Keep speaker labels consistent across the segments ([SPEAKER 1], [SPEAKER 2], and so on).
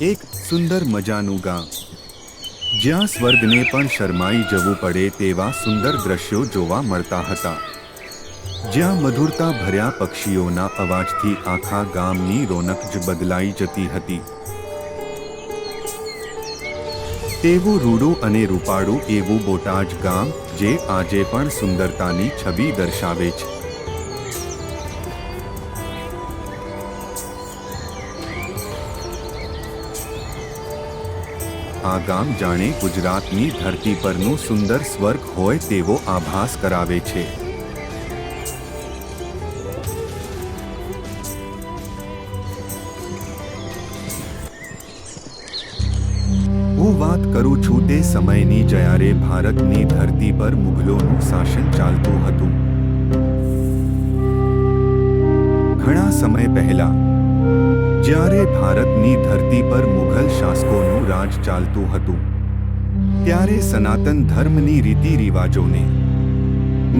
[SPEAKER 1] એક સુંદર મજાનું ગામ. જ્યાં સ્વર્ગને પણ શરમાઈ જવું પડે તેવા સુંદર દ્રશ્યો જોવા મળતા હતા. જ્યાં મધુરતા ભર્યા પક્ષીઓના અવાજથી આખા ગામની રોનક જ બદલાઈ જતી હતી. તેવું રૂડું અને રૂપાળું એવું બોટાજ ગામ, જે આજે પણ સુંદરતાની છબી દર્શાવે છે. આ ગામ જાણે ગુજરાતની ધરતી પરનું સુંદર સ્વર્ગ હોય તેવો આભાસ કરાવે છે. હું વાત કરું છું તે સમયની જ્યારે ભારતની ધરતી પર મુઘલોનું શાસન ચાલતું હતું. ઘણા સમય પહેલા જ્યારે ભારતની ધરતી પર મુઘલ શાસકોનું રાજ ચાલતું હતું, ત્યારે સનાતન ધર્મની રીતિ રિવાજોને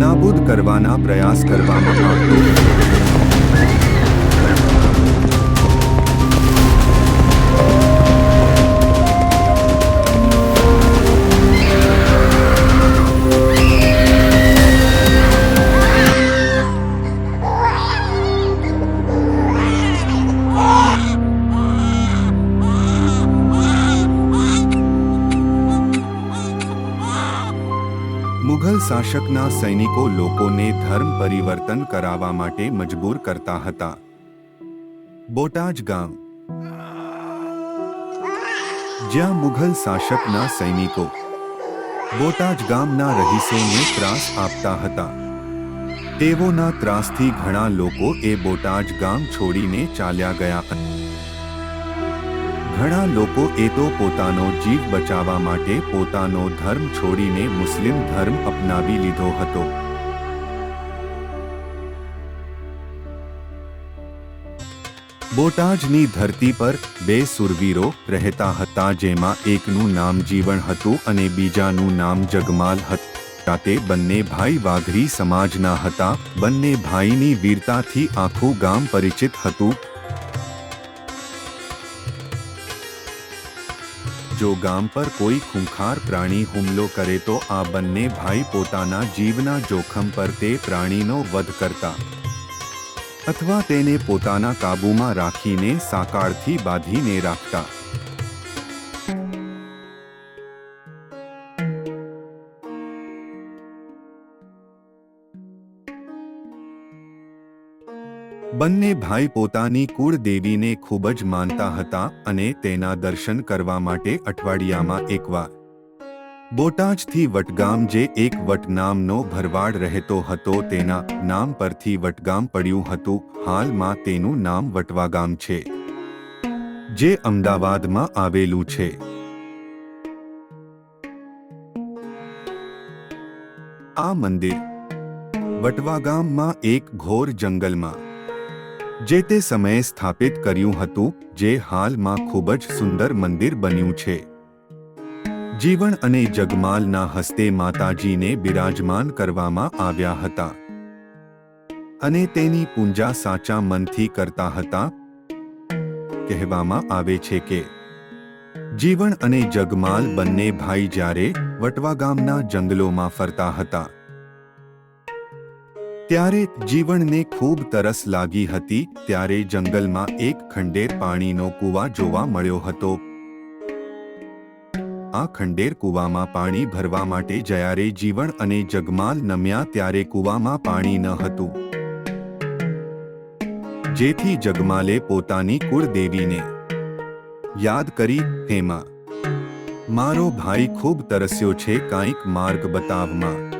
[SPEAKER 1] નાબૂદ કરવાના પ્રયાસ કરવામાં આવતો હતો. શાસકના સૈનિકો લોકોને ધર્મ પરિવર્તન કરાવવા માટે મજબૂર કરતા હતા. બોટાજ ગામ. જ્યાં મુઘલ શાસકના સૈનિકો બોટાજ ગામના રહીશોને ત્રાસ આપતા હતા. તેઓના ત્રાસથી ઘણા લોકો એ બોટાજ ગામ છોડીને ચાલ્યા ગયા હતા. ઘણા લોકો એ તો પોતાનો જીવ બચાવવા માટે પોતાનો ધર્મ છોડીને મુસ્લિમ ધર્મ અપનાવી લીધો હતો. બોટાજની ધરતી પર બે સુરવીરો રહેતા હતા જેમાં એકનું નામ જીવન હતું અને બીજાનું નામ જગમાલ હતું. તે બંને ભાઈ વાઘરી સમાજના હતા. બંને ભાઈની વીરતાથી આખું ગામ પરિચિત હતું. જો ગામ પર કોઈ ખૂંખાર પ્રાણી હુમલો કરે તો આ બંને ભાઈ પોતાના જીવના જોખમ પર તે પ્રાણીનો વધ કરતા. અથવા તેને પોતાના કાબૂમાં રાખીને સાકાળથી બાંધીને રાખતા. બંને ભાઈ પોતાની કુળદેવીને ખૂબ જ માનતા હતા અને તેના દર્શન કરવા માટે અઠવાડિયામાં એકવાર બોટાજથી વટગામ જે એક વટ નામનો ભરવાડ રહેતો હતો તેના નામ પરથી વટગામ પડ્યું હતું. હાલમાં તેનું નામ વટવાગામ છે, જે અમદાવાદમાં આવેલું છે. આ મંદિર વટવાગામમાં એક ઘોર જંગલમાં જે તે સમયે સ્થાપિત કર્યું હતું, જે હાલમાં ખૂબ જ સુંદર મંદિર બન્યું છે. જીવન અને જગમાલના હસ્તે માતાજીને બિરાજમાન કરવામાં આવ્યા હતા. અને તેની પૂજા સાચા મનથી કરતા હતા. કહેવામાં આવે છે કે, જીવન અને જગમાલ બંને ભાઈ જ્યારે વટવા ગામના જંગલોમાં ફરતા હતા ત્યારે જીવણને ખૂબ તરસ લાગી હતી ત્યારે જંગલમાં એક ખંડેર પાણીનો કૂવા જોવા મળ્યો હતો. આ ખંડેર કૂવામાં પાણી ભરવા માટે જ્યારે જીવણ અને જગમાલ નમ્યા ત્યારે કૂવામાં પાણી ન હતું. જેથી જગમાલે પોતાની કુળદેવીને યાદ કરી હેમાં મારો ભાઈ ખૂબ તરસ્યો છે, કાંઈક માર્ગ બતાવમાં.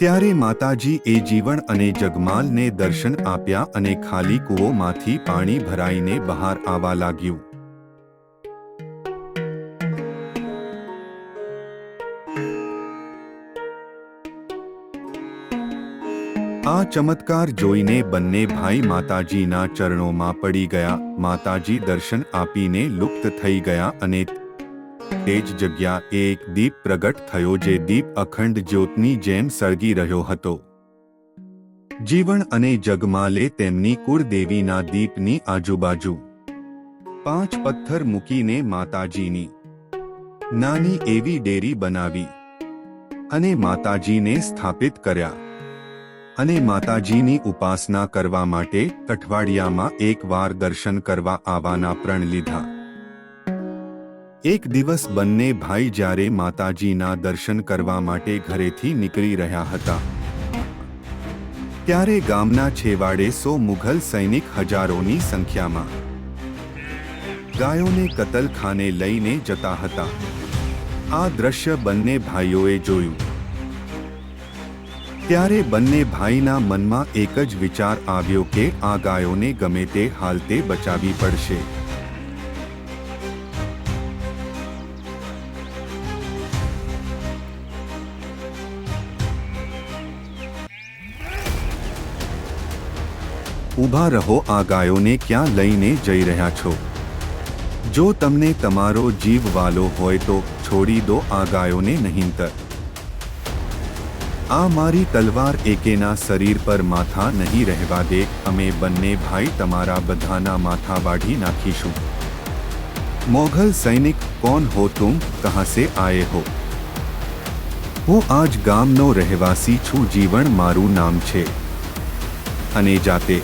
[SPEAKER 1] ત્યારે માતાજી એ જીવણ અને જગમાલને દર્શન આપ્યા અને ખાલી કૂવોમાંથી પાણી ભરાઈને બહાર આવવા લાગ્યું. આ ચમત્કાર જોઈને બંને ભાઈ માતાજીના ચરણોમાં પડી ગયા. માતાજી દર્શન આપીને લુપ્ત થઈ ગયા અને તે જ જગ્યા એક દીપ પ્રગટ થયો જે દીપ અખંડ જ્યોતની જેમ સળગી રહ્યો હતો. જીવન અને જગમાલે તેમની કુળદેવીના દીપની આજુબાજુ પાંચ પથ્થર મૂકીને માતાજીની નાની એવી ડેરી બનાવી અને માતાજીને સ્થાપિત કર્યા અને માતાજીની ઉપાસના કરવા માટે અઠવાડિયામાં એકવાર દર્શન કરવા આવવાના પ્રણ લીધા. એક દિવસ બંને ભાઈ જ્યારે માતાજીના દર્શન કરવા માટે ઘરેથી નીકળી રહ્યા હતા, ત્યારે ગામના છેવાડે સો મુઘલ સૈનિક હજારોની સંખ્યામાં ગાયોને કતલખાને લઈને જતા હતા. આ દ્રશ્ય બંને ભાઈઓએ જોયું. ત્યારે બંને ભાઈના મનમાં એક જ વિચાર આવ્યો કે આ ગાયોને ગમે તે હાલતે બચાવી પડશે. ઊભા રહો આ ગાયોને ક્યાં લઈને જઈ રહ્યા છો? જો તમને તમારો જીવ વાલો હોય તો છોડી દો આ ગાયોને નહીંતર. આ મારી તલવાર એકેના શરીર પર માથા નહીં રહેવા દે, અમે બંને ભાઈ તમારા બધાના માથા વાઢી નાખીશું. મોઘલ સૈનિક, કોણ હો તું કહા સે આયે હો? હું આજ ગામનો રહેવાસી છું, જીવન મારું નામ છે. અને જાતે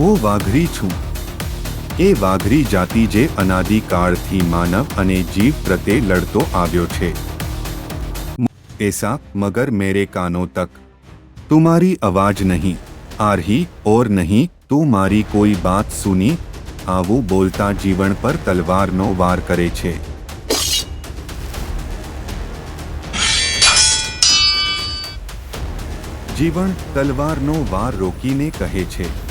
[SPEAKER 1] હું વાઘરી છું. એ વાઘરી જાતિ જે અનાદિકાળથી માનવ અને જીવ પ્રત્યે લડતો આવ્યો છે. એસા, મગર મેરે કાનો તક. તુમારી અવાજ નહીં, આરહી, ઓર નહીં, તું મારી કોઈ વાત સુની, આવું બોલતા જીવન પર તલવારનો વાર કરે છે. જીવન તલવારનો વાર રોકીને કહે છે.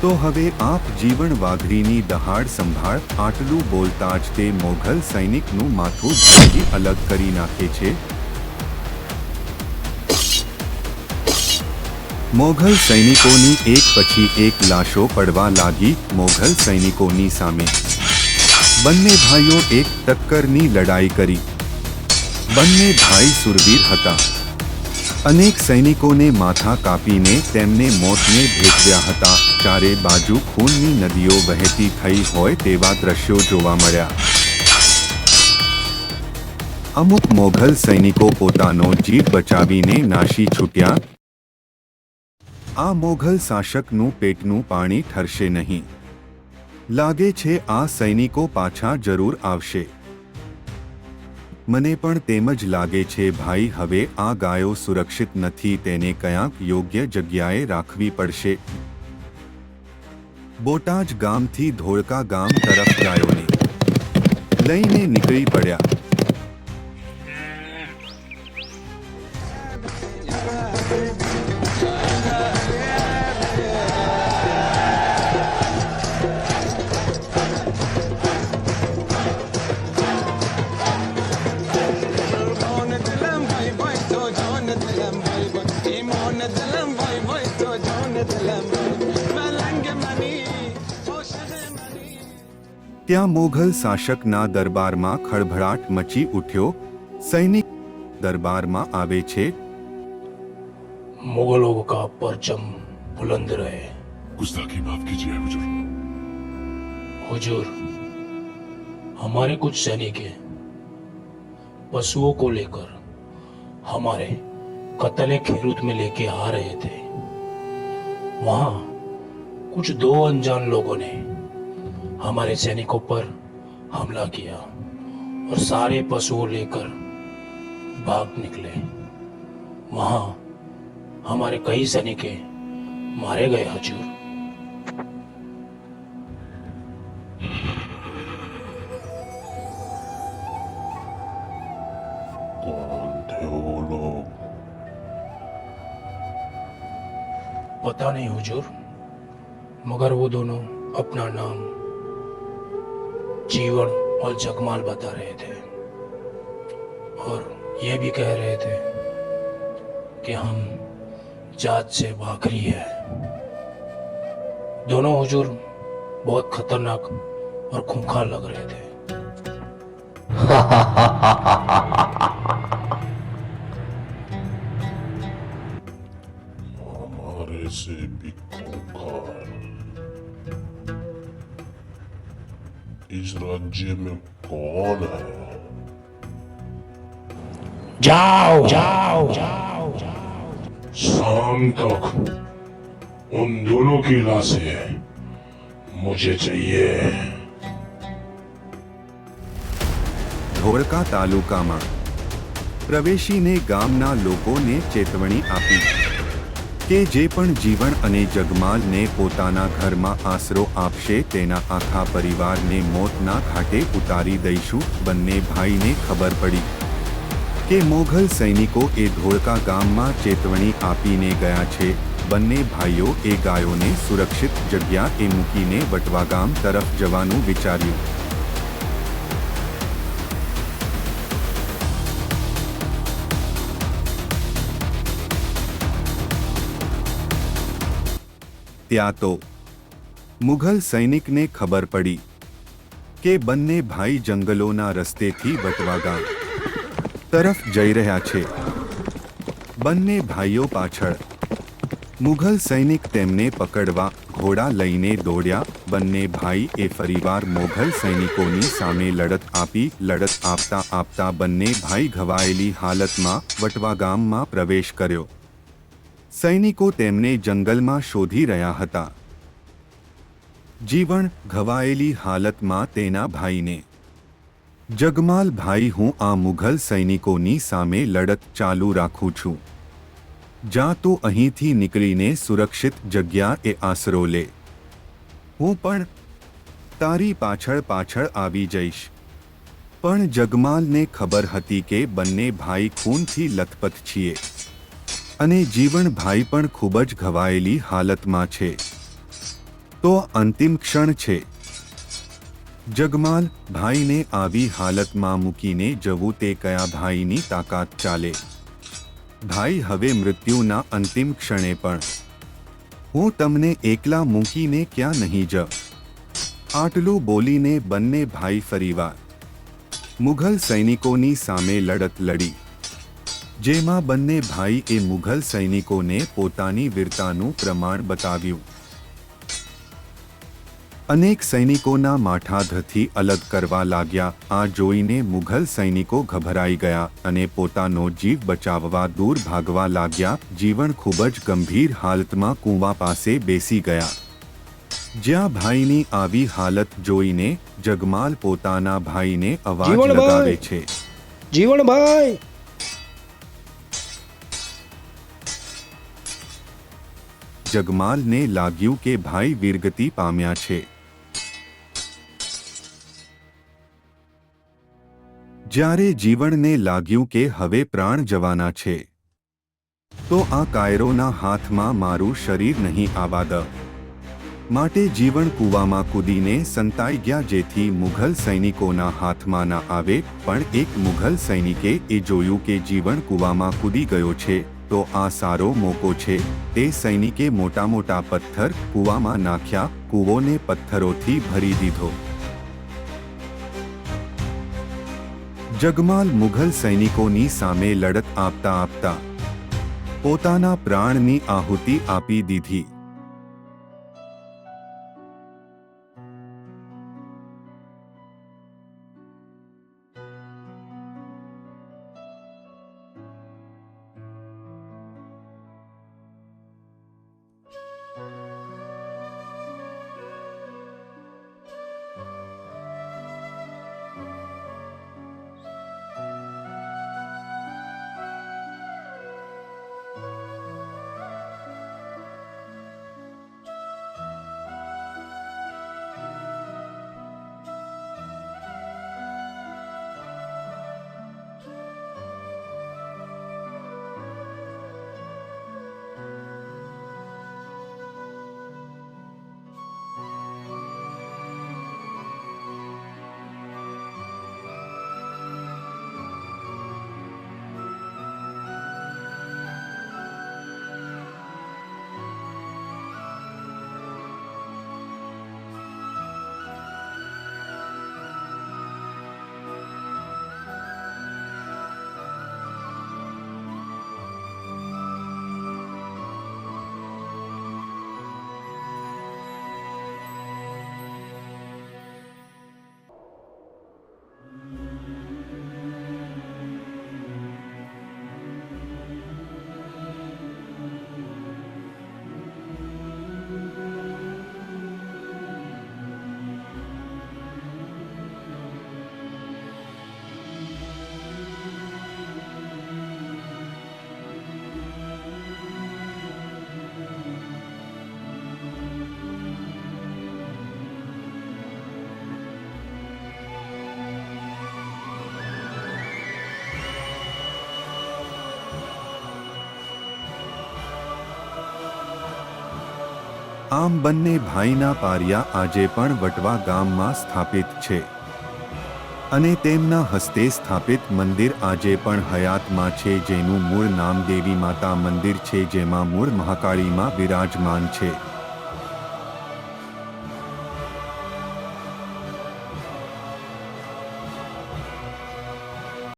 [SPEAKER 1] તો હવે આપ જીવન વાઘરીની દહાડ સંભાળ, આટલું બોલતા જ તે મોઘલ સૈનિકનું માથું અલગ કરી નાખે છે. મોઘલ સૈનિકોની એક પછી એક લાશો પડવા લાગી મોઘલ સૈનિકોની સામે. બંને ભાઈઓ એક ટક્કરની લડાઈ કરી. બંને ભાઈ સુરવીર હતા. અનેક સૈનિકોને માથા કાપીને તેમને મોતને ભેટ્યા હતા. ચારે બાજુ ખૂનની નદીઓ વહેતી થઈ હોય તેવા દ્રશ્યો જોવા મળ્યા. અમુક મોઘલ સૈનિકો પોતાનો જીવ બચાવીને નાશી છૂટ્યા. આ મોઘલ શાસકનું પેટનું પાણી ઠરશે નહીં. લાગે છે આ સૈનિકો પાછા જરૂર આવશે. મને પણ તેમ જ લાગે છે, ભાઈ, હવે આ ગાયો સુરક્ષિત નથી, તેને ક્યાંક યોગ્ય જગ્યાએ રાખવી પડશે. બોટાજ ગામથી ધોળકા ગામ તરફ ગાયોને લઈને નીકળી પડ્યા. ત્યાં મોઘલ શાસકના દરબારમાં ખળભળાટ મચી ઉઠ્યો સૈનિક દરબારમાં આવે છે
[SPEAKER 2] मुगलों का परचम बुलंद रहे
[SPEAKER 3] गुस्ताखी माफ कीजिए हुजूर
[SPEAKER 2] हुजूर हमारे कुछ सैनिक हैं पशुओं को लेकर हमारे कतले खेरूत में लेके आ रहे थे वहां कुछ दो अनजान लोगों ने हमारे सैनिकों पर हमला किया और सारे पशुओं लेकर भाग निकले। वहाँ हमारे कई सैनिक मारे गए हजूर। पता नहीं हुजूर मगर वो दोनों अपना नाम जीवन और जगमाल बता रहे थे। और ये भी कह रहे थे कि हम जात से बाखरी है। दोनों हुजूर बहुत खतरनाक और खूंखार लग रहे थे।
[SPEAKER 3] राज्य में कौन है
[SPEAKER 2] जाओ जाओ जाओ
[SPEAKER 3] शाम तक उन दोनों की लाशें मुझे चाहिए
[SPEAKER 1] ધોળકા તાલુકામાં પ્રવેશીને ગામના લોકોને ચેતવણી આપી કે જે પણ જીવન અને જગમાલને પોતાના ઘરમાં આશરો આપશે, તેના આખા પરિવારને મોતના ખાટે ઉતારી દઈશું. બંને ભાઈને ખબર પડી કે મોઘલ સૈનિકો એ ધોળકા ગામમાં ચેતવણી આપીને ગયા છે. બંને ભાઈઓ એ ગાયોને સુરક્ષિત જગ્યા એ મૂકીને વટવા ગામ તરફ જવાનું વિચાર્યું. ત્યાં તો મુઘલ સૈનિકને ખબર પડી કે બંને ભાઈ જંગલોના રસ્તેથી વટવા ગામ તરફ જઈ રહ્યા છે. બંને ભાઈઓ પાછળ મુઘલ સૈનિક તેમને પકડવા ઘોડા લઈને દોડ્યા. બંને ભાઈ એ ફરીવાર મોઘલ સૈનિકોની સામે લડત આપી, લડત આપતા આપતા બંને ભાઈ ઘવાયેલી હાલતમાં વટવા ગામમાં પ્રવેશ કર્યો. સૈનિકો તેમને જંગલમાં શોધી રહ્યા હતા. જીવન ઘવાયેલી હાલતમાં તેના ભાઈને. જગમાલ ભાઈ, હું આ મુઘલ સૈનિકોની સામે લડત ચાલુ રાખું છું. જા તો અહીંથી નીકળીને સુરક્ષિત જગ્યા એ આશરો લે. હું પણ તારી પાછળ પાછળ આવી જઈશ. પણ જગમાલને ખબર હતી કે બંને ભાઈ ખૂનથી લથપથ છીએ. અને જીવણભાઈ પણ ખૂબ જ ઘવાયેલી હાલતમાં છે. તો અંતિમ ક્ષણ છે. જગમાલ ભાઈને આવી હાલતમાં મૂકીને જવું તે કયા ભાઈની તાકાત ચાલે? ભાઈ હવે મૃત્યુના અંતિમ ક્ષણે પણ. હું તમને એકલા મૂકીને ક્યાં નહીં જ. આટલું બોલીને બંને ભાઈ ફરીવાર મુઘલ સૈનિકોની સામે લડત લડી. જેમાં બંને ભાઈ એ મુઘલ સૈનિકોને પોતાની વીરતાનું પ્રમાણ બતાવ્યું. અનેક સૈનિકોના માઠાધથી અલગ કરવા લાગ્યા. આ જોઈને મુઘલ સૈનિકો ગભરાઈ ગયા અને પોતાનો જીવ બચાવવા દૂર ભાગવા લાગ્યા. જીવન ખૂબ જ ગંભીર હાલતમાં કૂવા પાસે બેસી ગયા. જ્યાં ભાઈની આવી હાલત જોઈને જગમાલ પોતાના ભાઈને અવાજ લગાવે છે.
[SPEAKER 4] જીવણભાઈ
[SPEAKER 1] જગમાલને લાગ્યું કે ભાઈ વીરગતિ પામ્યા છે. જ્યારે જીવણને લાગ્યું કે હવે પ્રાણ જવાના છે, તો આ કાયરોના હાથમાં મારું શરીર નહીં આવા દ માટે જીવન કૂવામાં કૂદીને સંતાઈ ગયા જેથી મુઘલ સૈનિકોના હાથમાં ના આવે, પણ એક મુઘલ સૈનિકે એ જોયું કે જીવન કૂવામાં કૂદી ગયો છે. તો આ સારો મોકો છે. તે સૈનિકે મોટા મોટા પથ્થર, કૂવામાં નાખ્યા, કૂવોને પથ્થરોથી ભરી દીધો. જગમાલ મુઘલ સૈનિકોની સામે લડત આપતા આપતા પોતાના પ્રાણની આહુતિ આપી દીધી. આમ બંને ભાઈના પારિયા આજે પણ વટવા ગામમાં સ્થાપિત છે. અને તેમના હસ્તે સ્થાપિત મંદિર આજે પણ હયાતમાં છે જેનું મૂળ નામ દેવી માતા મંદિર છે જેમાં મૂળ મહાકાળીમાં બિરાજમાન છે.